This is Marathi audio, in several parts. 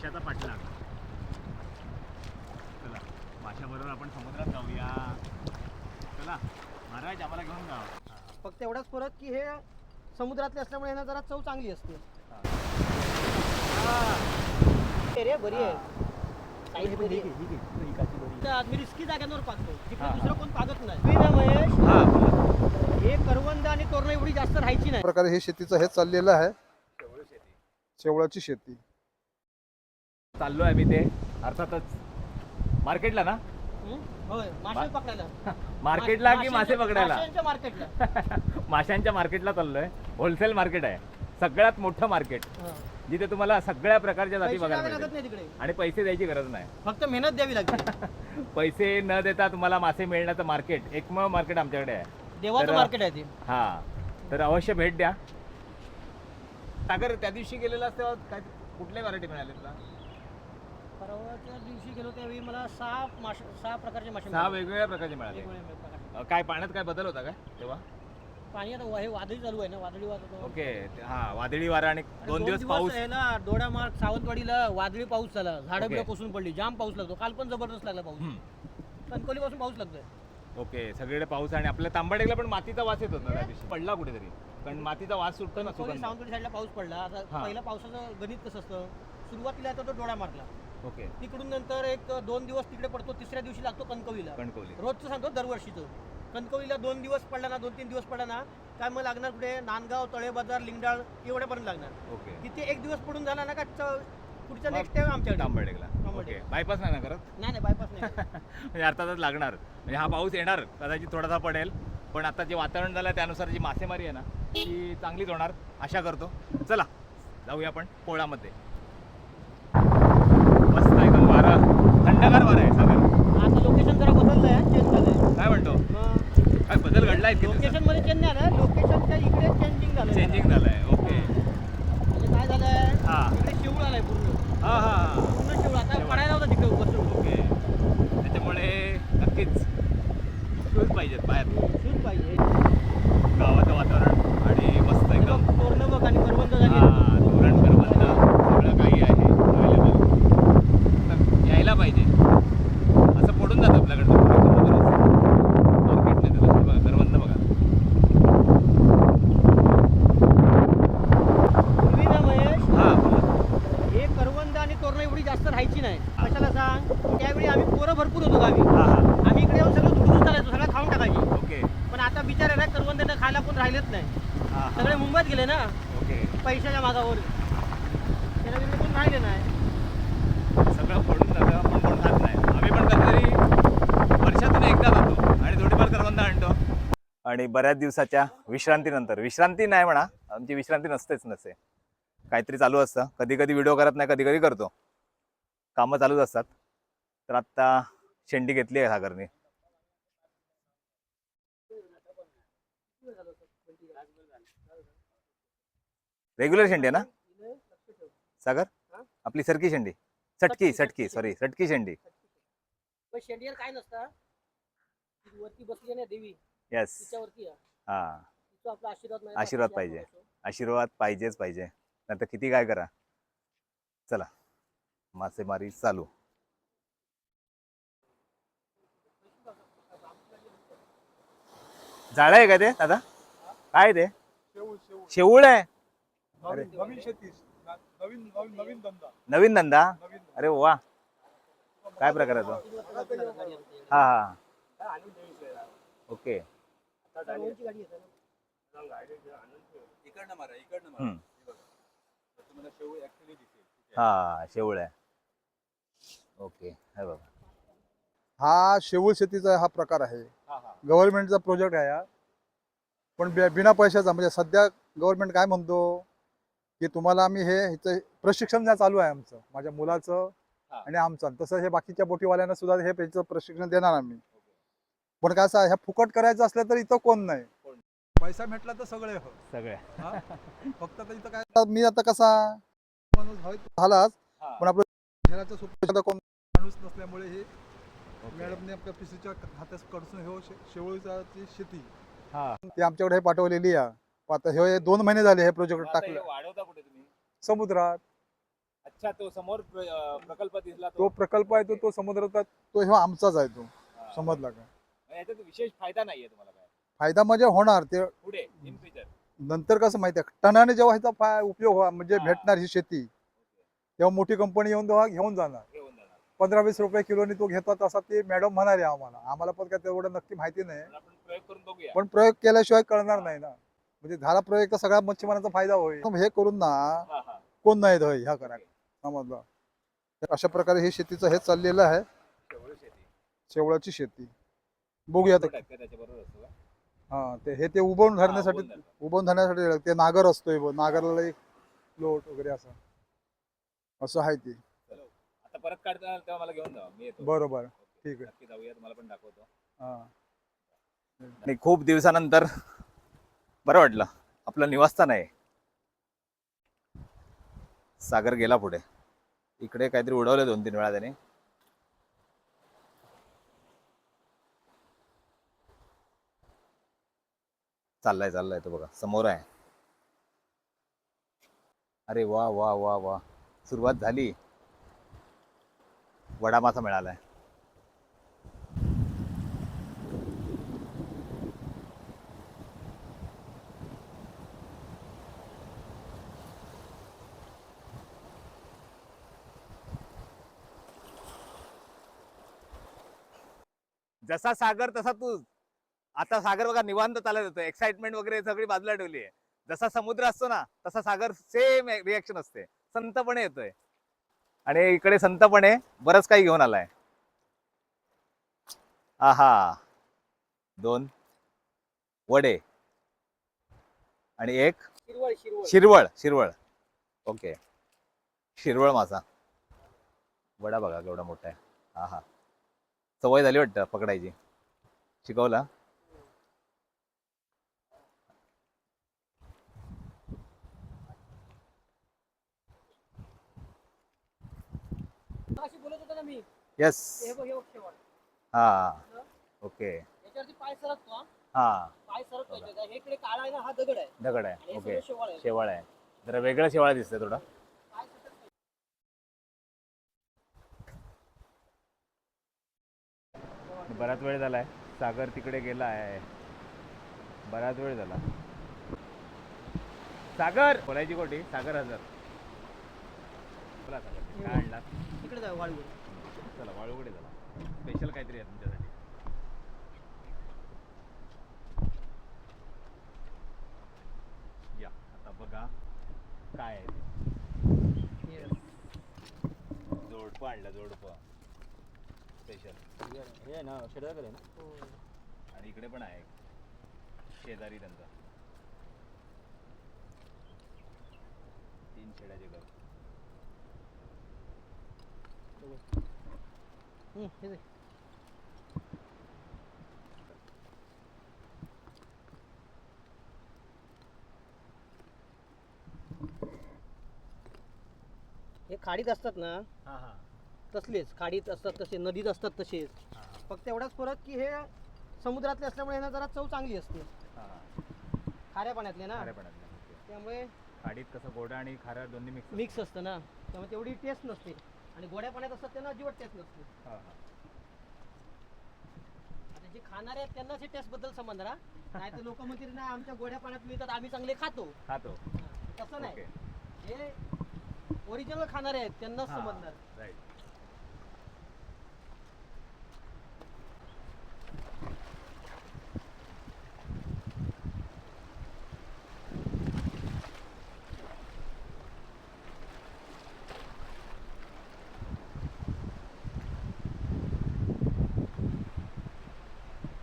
माशाचा पाठलाग. चला माशाबरोबर आपण समुद्रात जाऊया. चला महाराज आम्हाला घेऊन जा. फक्त एवढाच फरक की हे समुद्रातले असल्यामुळे यांना जरा चव चांगली असते. हे. रे बरी आहे. साईज बरी आहे. त्या मी रिस्की जाग्यांवर पाहतो. तिकडे. दुसरं कोण पागत नाही. ना महेश. हा. हे. करवंद आणि तोरणं एवढी जास्त राहायची नाही. प्रकारे हे शेतीचं हे चाललेलं आहे. शेवळाची शेती. चाललो आहे मी ते. अर्थातच मार्केटला ना? मासे पकडायला. मार्केटला की मासे पकडायला. माशांच्या मार्केटला. माशांच्या मार्केटला चाललोय. होलसेल मार्केट आहे. सगळ्यात मोठं मार्केट. जिथे तुम्हाला सगळ्या प्रकारच्या जाती बघायला मिळतील. आणि पैसे द्यायची गरज नाही. फक्त मेहनत द्यावी लागते. पैसे न देता तुम्हाला मासे मिळण्याचं मार्केट एकमेव मार्केट आमच्याकडे आहे. देवाचं मार्केट आहे ते. हा. तर अवश्य भेट द्या. सागर त्या दिवशी गेलेला तेव्हा काय कुठल्या व्हरायटी मिळाली तुला? परवाच्या दिवशी गेलो त्यावेळी मला सहा मासे सहा प्रकारचे मासे सहा मिळाले. वेगवेगळ्या प्रकारचे मिळाले. वेगवेगळे प्रकारचे. अ, काय पाण्यात काय बदल होता काय तेव्हा? पाणी आता हे वादळी चालू आहे ना वादळी वादळ ओके ते- हा वादळी वारा आणि दोन दिवस पाऊस आहे ना दोडामार्ग सावंतवाडीला वादळी पाऊस झाला. झाडं ओके. बिडं कोसळून पडली जाम पाऊस लागतो. काल पण जबरदस्त लागला पाऊस. हम्म. कणकवली पासून पाऊस लागतोय. ओके सगळीकडे पाऊस आणि आपल्या तांबडेला पण मातीचा वास येत होता त्या दिवशी. पडला कुठेतरी. कारण मातीचा वास सुटतो ना कणकवली सुगंध. सावंतवाडी साईडला पाऊस पडला. आता हा. पहिला पावसाचं गणित कसं असतं? सुरुवातीला येतो तो डोळा मारला ओके. तिकडून नंतर एक दोन दिवस तिकडे पडतो तिसऱ्या दिवशी लागतो कणकवलीला. कणकवली. रोजचं सांगतो दरवर्षीचं. कणकवलीला दोन दिवस पडला ना दोन तीन दिवस पडला ना काय मग लागणार कुठे? नांदगाव तळे बाजार लिंगडाळ एवढ्यापर्यंत लागणार. ओके. तिथे एक दिवस पडून झाला ना का च- नेक्स्ट टाइम आमच्याकडे तांबडेला. ओके. बायपास नाही ना करत? नाही नाही बायपास नाही. म्हणजे अर्थातच लागणार. म्हणजे हा पाऊस येणार कदाचित थोडासा पडेल. पण आता जे वातावरण झालं त्यानुसार जी मासेमारी आहे ना ती चांगलीच होणार. आशा करतो. चला जाऊया आपण पोळामध्ये मस्त एकदम वारा थंडगार वारा आहे सागर. आता लोकेशन जरा बदललंय चेंज झालंय. काय म्हणतो? काय बदल घडलाय लोकेशनमध्ये चेंज नाही आलं लोकेशनच्या इकडे चेंजिंग झालं चेंजिंग झालंय ओके म्हणजे काय झालंय? हा. इकडे शिवळ आलाय पूर्ण. हा हा हा. पूर्ण शिवळ. आता. पडायला होता तिकडे ओके त्याच्यामुळे नक्कीच शूज पाहिजेत बाहेर शूज पाहिजे गावाचं वातावरण आणि मस्त एकदम तोरण बघ आणि करवंद झाली हा धोरण करबंद सगळं काही आहे अवेलेबल तर यायला पाहिजे असं पडून जातं आपल्याकडं मार्केट नाही त्याला हे बघा करबंद बघा पूर्वी ना महेश हा बोला हे करवंद आणि तोरण एवढी जास्त राहायची नाही कशाला सांग त्यावेळी आम्ही पोरं हा हा. आम्ही इकडे येऊन सगळं दुडून चालायचो सगळं खाऊन टाकायची. ओके. पण आता बिचारे ना करवंदांना खायला कोण राहिलेच नाही. हा हा. सगळे मुंबईत गेले ना. ओके. पैशाच्या मागावर. त्याला तिकडे कोण राहिले नाही. सगळं पडून जातं आपण कोण खात नाही. आम्ही पण कधीतरी वर्षातून एकदा जातो आणि थोडीफार करवंद आणतो. आणि बऱ्याच दिवसाच्या विश्रांतीनंतर. विश्रांती नाही म्हणा आमची विश्रांती नसतेच नसते काहीतरी चालू असतं. कधी कधी व्हिडिओ करत नाही कधी कधी करतो. कामं चालूच असतात. तर आत्ता शेंडी घेतली आहे सागरने. रेग्युलर शेंडी आहे ना? सागर? आपली सरकी शेंडी. सटकी सटकी सॉरी सटकी. शेंडी. पण शेंडियर काय नसतं. ती वरती बसली ना देवी. येस तिच्यावरती. हा. आशीर्वाद पाहिजे. आशीर्वाद पाहिजेच पाहिजे. नंतर किती काय करा? चला. मासेमारी चालू. झाड आहे का ते दादा? काय ते? शेवळ आहे? अरे. नवीन नवीन धंदा? अरे वा. काय प्रकार आहे तो? हा हा. ओके. इकडनं हम्म. हा शेवळ आहे. ओके. हे बघा. हा शेवळ शेतीचा हा प्रकार आहे. गव्हर्नमेंटचा प्रोजेक्ट आहे हा. पण बिना पैशाचा म्हणजे सध्या गव्हर्नमेंट काय म्हणतो की तुम्हाला आम्ही हे ह्याचं प्रशिक्षण चालू आहे आमचं. माझ्या मुलाचं. आणि आमचं तसं हे बाकीच्या बोटीवाल्यांना सुद्धा हे त्याचं प्रशिक्षण देणार आम्ही. पण काय असं ह्या फुकट करायचं असलं तर इथं कोण नाही. पैसा भेटला तर सगळे हो. सगळे. फक्त तर इथं काय मी आता कसा माणूस झालाच. पण आपलं कोण माणूस नसल्यामुळे हे मॅडमने आपल्या पिसीच्या हातात कडसून हे शेवळीची शेती. हा. ती आमच्याकडे हे पाठवलेली आहे. आता हे दोन महिने झाले हे प्रोजेक्ट टाकलं. वाढवता कुठे तुम्ही? समुद्रात. अच्छा तो समोर प्रकल्प दिसला तो. प्रकल्प आहे तो तो समुद्रात तो ह्यो आमचाच आहे तो. हा. समजला का? याच्यात विशेष फायदा नाहीये तुम्हाला काय? फायदा म्हणजे होणार ते पुढे इन फ्युचर नंतर कसं माहिती आहे? टनाने जेव्हा ह्याचा उपयोग व्हा म्हणजे हा. भेटणार ही शेती तेव्हा मोठी कंपनी येऊन तेव्हा घेऊन जाणार. पंधरा वीस रुपये किलोनी तो घेतात असा ते मॅडम म्हणाले आम्हाला. आम्हाला पण काय तेवढं नक्की माहिती नाही. पण प्रयोग केल्याशिवाय कळणार नाही ना. म्हणजे झाला प्रयोग तर सगळ्या मच्छीमारांचा फायदा होईल. हे करून ना. कोण नाही धय ह्या करा. समजलं? अशा प्रकारे हे शेतीचं हे चाललेलं आहे. शेवळाची शेती. बघूया? हा ते हे ते उभवून धरण्यासाठी उभं. उभवून धरण्यासाठी ते नागर असतोय नागरला एक लोट वगैरे असं. असं आहे ते. आता परत काढता तेव्हा मला घेऊन जा मी येतो. बरोबर. ठीक आहे. नक्की जाऊया तुम्हाला पण दाखवतो. हा. आणि खूप दिवसानंतर बरं वाटलं. आपलं निवासस्थान आहे. सागर गेला पुढे. इकडे काहीतरी उडवलं दोन तीन वेळा त्याने. चाललाय चाललाय तो बघा. समोर आहे. अरे वा वा वा वा. सुरुवात झाली. वडा मासा मिळालाय. जसा सागर तसा तू. आता सागर बघा निवांत चालत होतं. एक्साइटमेंट वगैरे सगळी बाजूला ठेवली आहे. जसा समुद्र असतो ना तसा सागर सेम रिएक्शन असते. संतपणे येतोय. आणि इकडे संतपणे बरंच काही घेऊन आलाय. आहा. दोन. वडे. आणि एक. शिरवळ शिरवळ. ओके. शिरवळ मासा वडा बघा केवढा मोठा आहे. हा हा सवय झाली वाटतं पकडायची. शिकवला? ना मी. येस हे बघ हे बघ शेवळ हा. ओके. याच्यावरती पाय सरकतो हा. हा. पाय सरकतो याच्यात. हे इकडे काळा आहे ना हा दगड आहे. दगड आणि आहे हे ओके. सगळं शेवाळ आहे. शेवाळ आहे. जरा वेगळं शेवाळ दिसतंय थोडं. पाय सरकतो. बराच वेळ झालाय. सागर तिकडे गेला आहे. बराच वेळ झाला. सागर! बोलायची कोटी सागर हजर. बोला सागर. काय आणला इकडे जाऊ वाळू चला वाळूकडे चला. स्पेशल काहीतरी आहे तुमच्यासाठी. या आता बघा काय आहे ते. जोडपं आणलं जोडपं स्पेशल हे ना शेडाकडे ना? आणि इकडे पण आहे शेजारी त्यांचा. तीन शेड्याचे घर. हे खाडीत असतात ना हा हा. तसलेच खाडीत असतात तसे नदीत असतात तसेच. फक्त एवढाच फरक की हे समुद्रातले असल्यामुळे यांना जरा चव चांगली असते. हा खाऱ्या पाण्यातले ना. खाऱ्या पाण्यातले ओके. त्यामुळे खाडीत कसं गोडा आणि खाऱ्या दोन्ही मिक्स मिक्स असतं. ना. त्यामुळे तेवढी टेस्ट नसते. आणि गोड्या पाण्यात असतात त्यांना अजिबात टेस्ट नसते. आता जे खाणारे आहेत त्यांनाच हे टेस्टबद्दल समजणार नाही तर लोक म्हणतील नाही आमच्या गोड्या पाण्यात मिळतात आम्ही चांगले खातो. खातो. तसं नाही. ओके. हे ओरिजिनल खाणारे आहेत त्यांनाच समजणार. राईट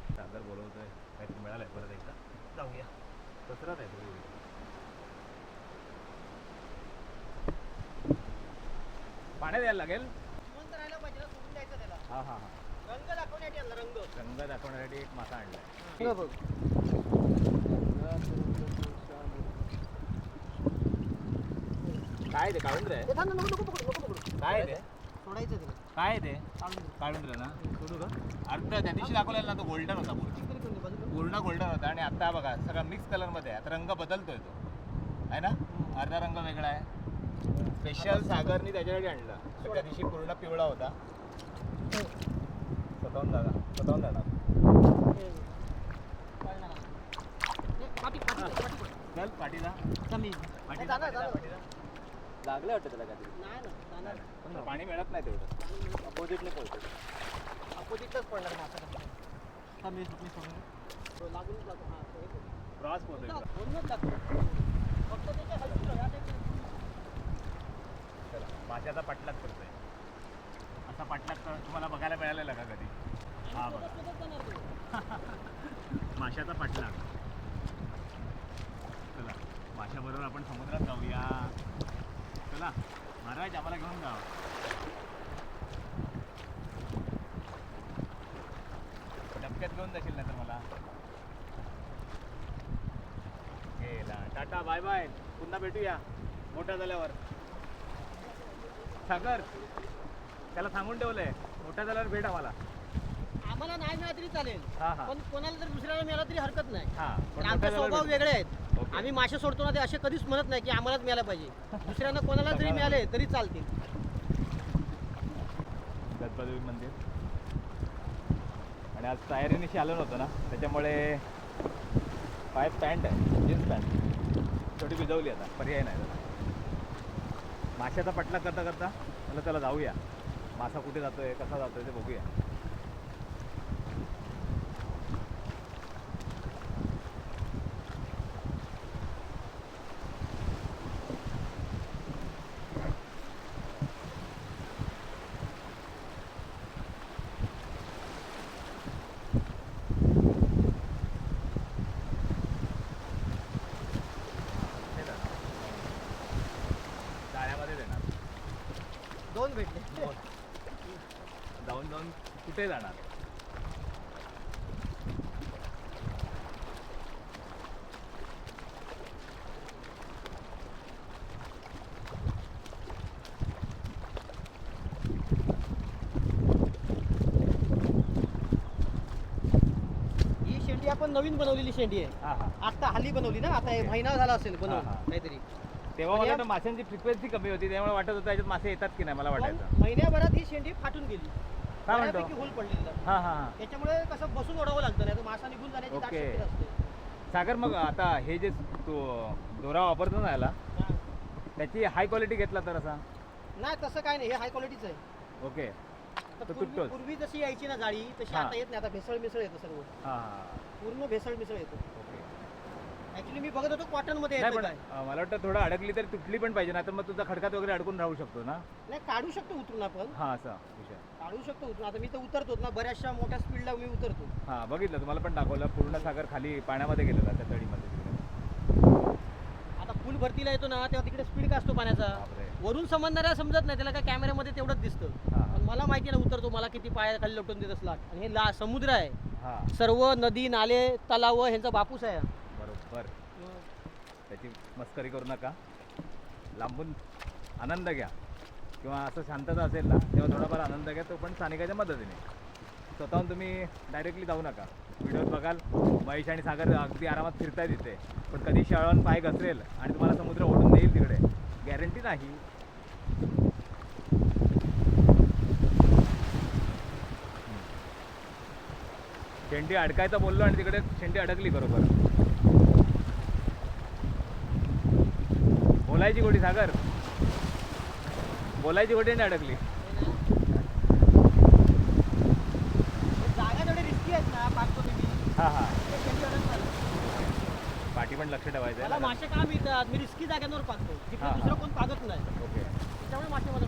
सागर बोलवतोय काहीतरी मिळालंय परत एकदा जाऊया कचरात आहे थोडी पाण्यात यायला लागेल. जिवंत राहायला पाहिजे ना सोडून द्यायचं त्याला. हा हा हा. रंग दाखवण्यासाठी आणला रंग. रंग दाखवण्यासाठी एक मासा बघ. काय ते काढून रे हे थांब ना, नको नको पकडू नको. पकडू काय ते? सोडायचं त्याला. काय ते? चालू दे. काढून रे ना सोडू का? अर्ध त्या दिवशी दाखवलेला ना तो गोल्डन होता पूर्ण. बाजूला. पूर्ण गोल्डन होता आणि आता बघा सगळा मिक्स कलरमध्ये आहे. आता रंग बदलतोय तो. आहे ना? अर्धा रंग वेगळा आहे. स्पेशल सागरनी त्याच्यासाठी आणला. तर त्या दिवशी पूर्ण पिवळा होता. स्वतःहून जाणार स्वतःहून जाणार पाठी पाठी पाठी चल. पाठीला. लागलं वाटतं त्याला काहीतरी. जाणार पण पाणी मिळत नाही तेवढं. अपोजिटने पळतो अपोजिटच पडणार मासा लागूनच हां. क्रॉस पोहोचतो फक्त त्याच्या हलकी ह्या type करतो आहे पाठलाग करतोय. असा पाठलाग तर तुम्हाला बघायला मिळालेला का कधी? हा बघा. माशाचा पाठलाग. चला माशाबरोबर आपण समुद्रात जाऊया. चला महाराज आम्हाला घेऊन जा. डबक्यात घेऊन जाशील ना तर मला गेला टाटा बाय बाय पुन्हा भेटूया. मोठा झाल्यावर. सागर त्याला सांगून ठेवलंय. मोठा झाल्यावर भेट आम्हाला. आम्हाला नाही मिळाला तरी चालेल. हा हा. पण कोणाला जर दुसऱ्याला मिळाला तरी हरकत नाही. हा पण आमचे मोठा झाल्यावर स्वभाव भेटू. वेगळे आहेत. ओके. आम्ही मासे सोडतो ना ते असे कधीच म्हणत नाही की आम्हालाच मिळायला पाहिजे. दुसऱ्यांना कोणाला जरी मिळाले तरी चालतील. गणपती मंदिर. आणि आज तयारीनिशी आलो नव्हतं ना त्याच्यामुळे पाय पॅन्ट आहे जीन्स पॅन्ट. थोडी भिजवली आता पर्याय नाही. त्याला माशाचा पटला करता करता मला त्याला जाऊया. मासा कुठे जातोय कसा जातोय ते बघूया कुठे जाणार जाळ्यामध्ये देणार दोन भेटले. जाऊन जाऊन कुठे जाणार? ही शेंडी आपण नवीन बनवलेली शेंडी आहे. हा हा. आता हल्ली बनवली ना? आता हे महिना झाला असेल हा, हा. बनवून काहीतरी. तेव्हा पण मला वाटतं माशांची फ्रिक्वेन्सी कमी होती त्यामुळे वाटत होतं याच्यात मासे येतात की नाही मला पण वाटायचं. महिन्याभरात ही शेंडी फाटून गेली. काय म्हणतो? बऱ्यापैकी होल पडलेला हा हा हा. त्याच्यामुळे कसं बसून ओढावं लागतं नाही तर मासा निघून जाण्याची दाट ओके. शक्यता असते सागर मग आता हे जे तू दोरा वापरतो ना याला हा. त्याची हाय क्वालिटी घेतला तर असा? नाही तसं काय नाही हे हाय क्वालिटीच आहे. ओके. तर पूर्वी तुटतोच. पूर्वी जशी यायची ना जाळी तशी हा. आता येत नाही आता भेसळ मिसळ येतं सर्व हा पूर्ण भेसळ मिसळ येतो. ऍक्च्युली मी बघत होतो कॉटनमध्ये नाही पण काय. अं, मला वाटतं थोडं अडकली तरी तुटली पण पाहिजे ना तर मग तुझा खडकात वगैरे अडकून राहू शकतो ना? नाही काढू शकतो उतरून आपण. हा असा विषय. काढू शकतो उतरून. आता मी तर उतरतो ना बऱ्याचशा मोठ्या स्पीडला मी उतरतो. हा बघितलं तुम्हाला पण दाखवलं पूर्ण सागर खाली पाण्यामध्ये गेलेला त्या तळीमध्ये. तिकडे आता फुल भरतीला येतो ना तेव्हा तिकडे स्पीड का असतो पाण्याचा? बापरे. वरून समजणाऱ्या समजत नाही त्याला काय कॅमेऱ्यामध्ये तेवढंच दिसतं. हा. पण मला माहिती आहे ना उतरतो मला किती पाया खाली लटून देत असला. आणि हे ला समुद्र आहे. हा. सर्व नदी नाले तलाव ह्यांचा बापूस आहे. बरोबर त्याची मस्करी करू नका. लांबून आनंद घ्या. किंवा असं शांतता असेल ना तेव्हा थोडाफार आनंद घ्या. तो पण स्थानिकाच्या मदतीने. स्वतःहून तुम्ही डायरेक्टली जाऊ नका. व्हिडिओत बघाल. महेश आणि सागर अगदी आरामात फिरताय तिथे पण कधी शाळान पाय घसरेल आणि तुम्हाला समुद्र ओढून देईल तिकडे. गॅरंटी नाही. शेंडी अडकायचं बोललो आणि तिकडे शेंडी अडकली बरोबर. बोलायची गोडी सागर. बोलायची गोडी नाही अडकली. जागा जेवढे रिस्की आहेत ना हा हा. पाठी पण लक्ष ठेवायचं मला मासे का मिळतात मी रिस्की जाग्यांवर पाहतो. हा. दुसरं कोण पाहत नाही. ओके. त्याच्यामुळे मासे मला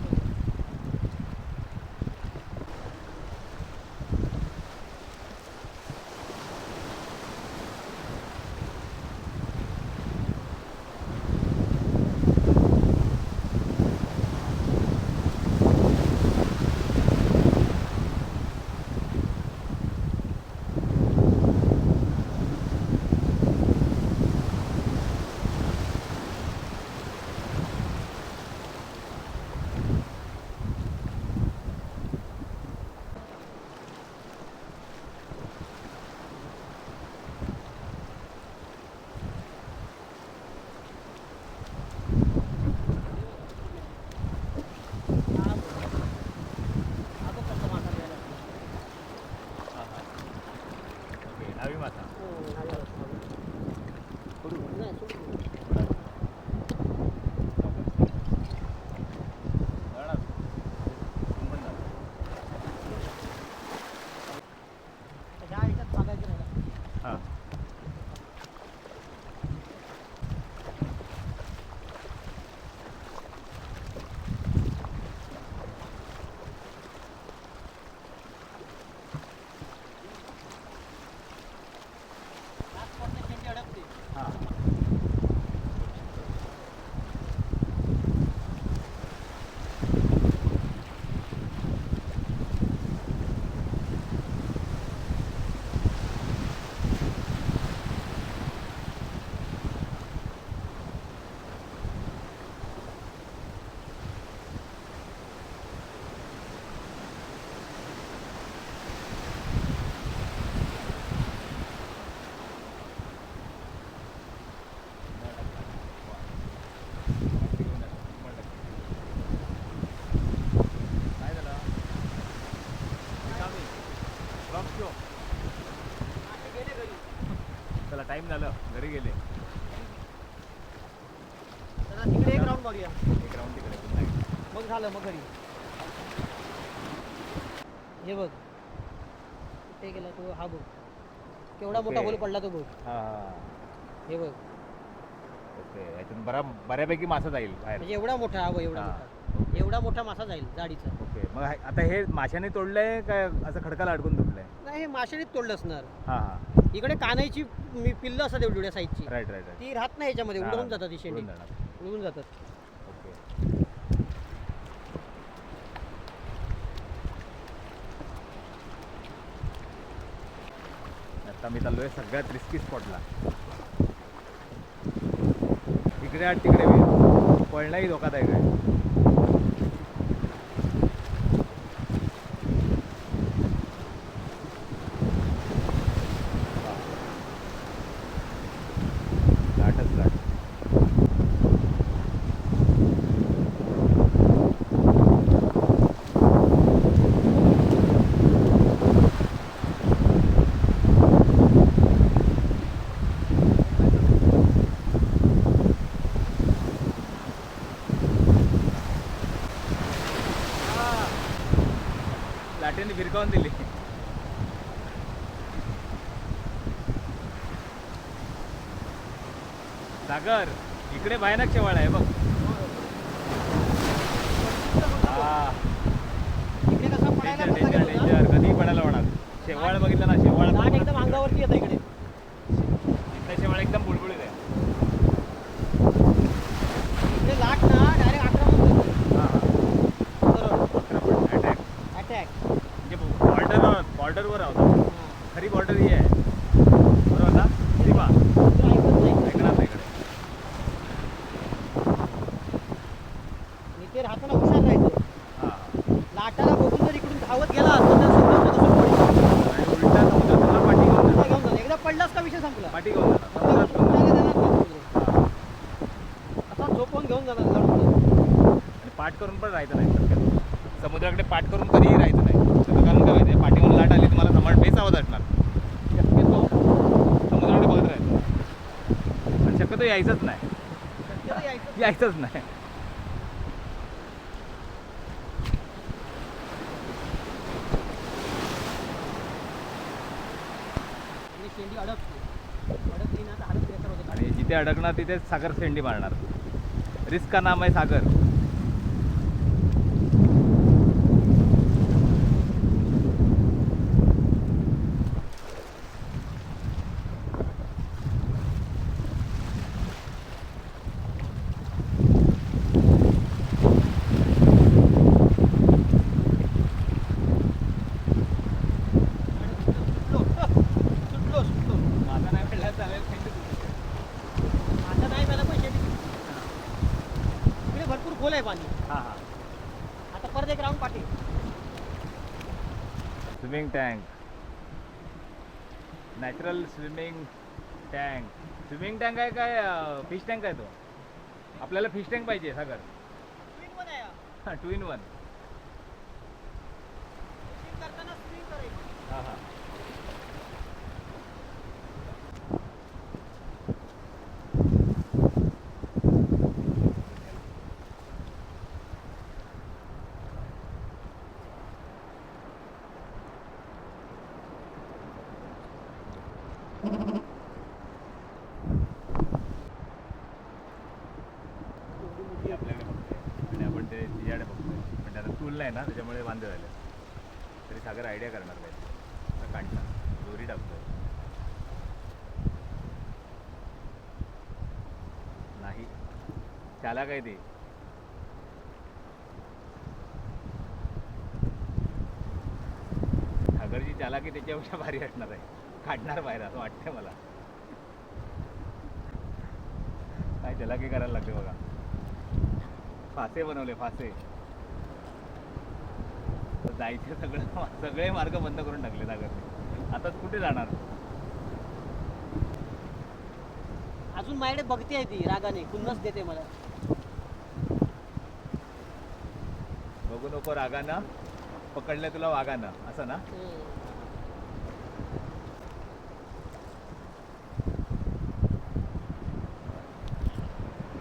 टाइम झालं घरी गेले. तिकडे एक राऊंड बघूया. एक राऊंड तिकडे पुन्हा. मग झालं मग घरी. हे बघ. कुठे गेला तो? हा बघ. केवढा मोठा ओके. होल पडला तो बघ. हा. हा हे बघ. ओके. यातून बरा बऱ्यापैकी मासा जाईल बाहेर. म्हणजे एवढा मोठा हा बघ एवढा हा. मोठा. एवढा मोठा मासा जाईल जाडीचा ओके. मग हे- आता हे माशाने तोडलंय काय असं खडकाला अडकून नाही हे माशानीच तोडलं असणार. हा हा. इकडे कानाईची मी पिल्लं असतात एवढ्या साईजची राईट राईट राईट ती राहत नाही याच्यामध्ये हा. उडवून जातात ती शेंडी. उडून जाणार. उडवून जातात. ओके. आता मी चाललोय सगळ्यात रिस्की स्पॉटला इकडे आठ तिकडे पळणंही धोकादायक आहे. सागर इकडे भयानक शेवाळ आहे बघ. हा. डेंजर डेंजर कधी पडायला होणार. शेवाळ बघितलं ना शेवाळ एकदम अंगावरती येतं इकडे. इथला शेवाळ एकदम बुडबुडीत आहे. इकडे लाट ना डायरेक्ट आक्रमण करते हा बरोबर. अटॅक अटॅक म्हणजे बॉर्डर बॉर्डरवर आहोत खरी बॉर्डर ही आहे बरोबर ना सीमा ऐकत नाही ऐकणार नाही इकडे आणि ते राहताना हुशार राहायचं हा लाटाला बघून जर इकडून धावत गेला तर त्या समुद्रात कसं पडेल आणि उलटा समुद्र तुला पाठी घेऊन तुला जाणार घेऊन जाणार. एकदा पडलास का विषय संपला पाठी घेऊन जाणार तुला समुद्रात घेऊन उलटायला जाणार. देणार नाही समुद्र. हा. असा झोपून घेऊन जाणार लाडून. आणि पाठ करून पण राहायचं नाही शक्यतो. समुद्राकडे पाठ करून कधीही राहायचं नाही. त्याचं कारण काय माहिती पाठीहून लाट आली तुम्हाला समाज बेस आवाज असणार शक्यतो समुद्राकडे बघत राहायचं. आणि शक्यतो यायचंच नाही. यायचंच नाही. आणि जिथे अडकणार तिथे सागर शेंडी मारणार. रिस्क का नाम आहे सागर सुटलो सुटलो सुटलो माझा नाही पडला चालेल आता नाही मला पण शेंडी इकडे भरपूर खोल आहे पाणी. हां हां. आता परत एक राऊंड पाठी. Swimming tank natural swimming tank swimming tank आहे काय फिश टँक आहे तो? आपल्याला फिश टँक पाहिजे सागर. हा. टू इन वन Swimming करताना स्विंग करायची हां हां ती आपल्याकडे बघतोय आणि आपण ते तिच्याकडे बघतोय पण आहे ना त्याच्यामुळे वांदे झाले. तरी सागर आयडिया करणार नाही. काढणार. दोरी टाकतोय. नाही. त्याला काय ते सागरची चालाकी त्याच्यापेक्षा भारी असणार आहे? काढणार बाहेर असं वाटतंय मला. काय चलाकी करायला लागते बघा. फासे बनवले फासे. जायचे सगळं सगळे मार्ग बंद करून टाकले सागरने. आता कुठे जाणार? अजून माझ्याकडे बघते आहे ती रागाने. कुन्नच देते मला. बघू नको रागानं. पकडलं तुला वागानं. असं ना?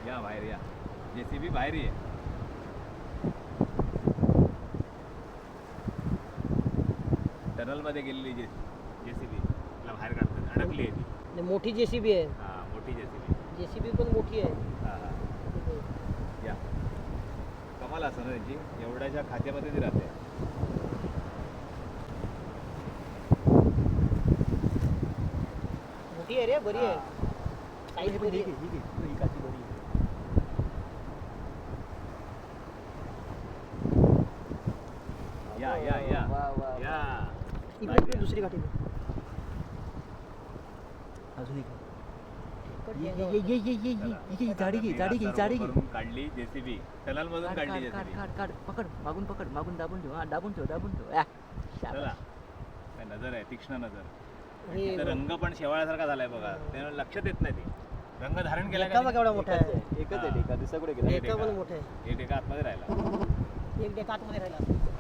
या बाहेर या. जेसीबी बाहेर आहे मध्ये गेलेली जे जेसीबी तिला बाहेर काढतात अडकली आहे ती. मोठी जेसीबी आहे. हा मोठी जेसीबी. जेसीबी पण मोठी आहे. हा हा. या. कमाल असं ना त्यांची. एवढ्याच्या खात्यामध्ये ती राहते. मोठी आहे रे बरी आहे. साईज बरी आहे या या या इकडे इकडे दुसरी काठी अजून एक. घे घे घे. काढली जेसीबी. टनल मधून काढली जेसीबी. काढ काढ पकड मागून पकड मागून दाबून ठेव हा दाबून ठेव दाबून ठेव. या. चला. काय नजर आहे तीक्ष्ण नजर. रंग पण शेवाळ्यासारखा झालाय बघा. त्याला लक्षात येत नाही ती. रंग धारण केला डेका बघ केवढा मोठा आहे. एकच आहे ढेका दुसरा कुठे गेला. डेका पण मोठा आहे. एक एका आतमध्ये राहिला. एक डेका आतमध्ये राहिला.